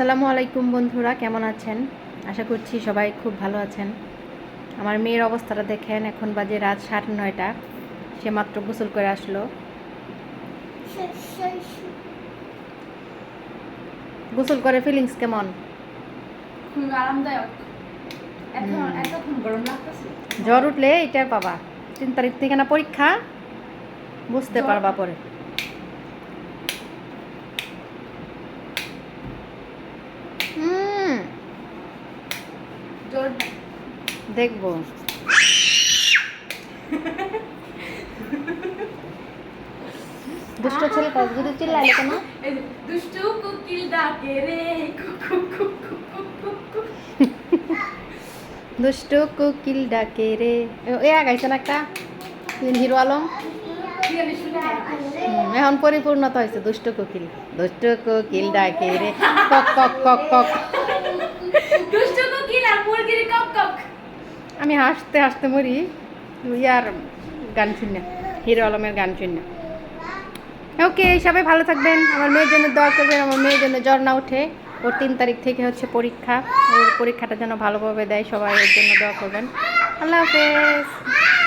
আসসালামু আলাইকুম বন্ধুরা কেমন আছেন? আশা করছি সবাই খুব ভালো আছেন। আমার মেয়ের অবস্থাটা দেখেন এখন বাজে রাত সাড়ে নয়টা। সে মাত্র গোসল করে আসলো। গোসল করে ফিলিংস কেমন? আরামদায়ক। জ্বর উঠলে এটার পাবা। তিন তারিখ থেকে না পরীক্ষা? বুঝতে পারবা পরে। দেখব। দুষ্ট ছেলেটা যদি চিল্লাইলে কেন? দুষ্টু কুকিল ডাকে রে দুষ্ট কোকিল ডাকে রে। এ- এ আগাইছে না একটা? তিন হিরো আলম? এখন পরিপূর্ণতা হয়েছে দুষ্ট কোকিল। দুষ্ট কোকিল ডাকে রে কক কক কক কক। আমি হাসতে হাসতে মরি। ইয়ার গান শুনে, হিরো আলমের গান শুনে। ওকে সবাই ভালো থাকবেন। আমার মেয়ের জন্য দোয়া করবেন। আমার মেয়ের জন্য জ্বর না উঠে ওর তিন তারিখ থেকে হচ্ছে পরীক্ষা। ওর পরীক্ষাটা যেন ভালোভাবে দেয় সবাই, ওর জন্য দোয়া করবেন। আল্লাহ হাফেজ।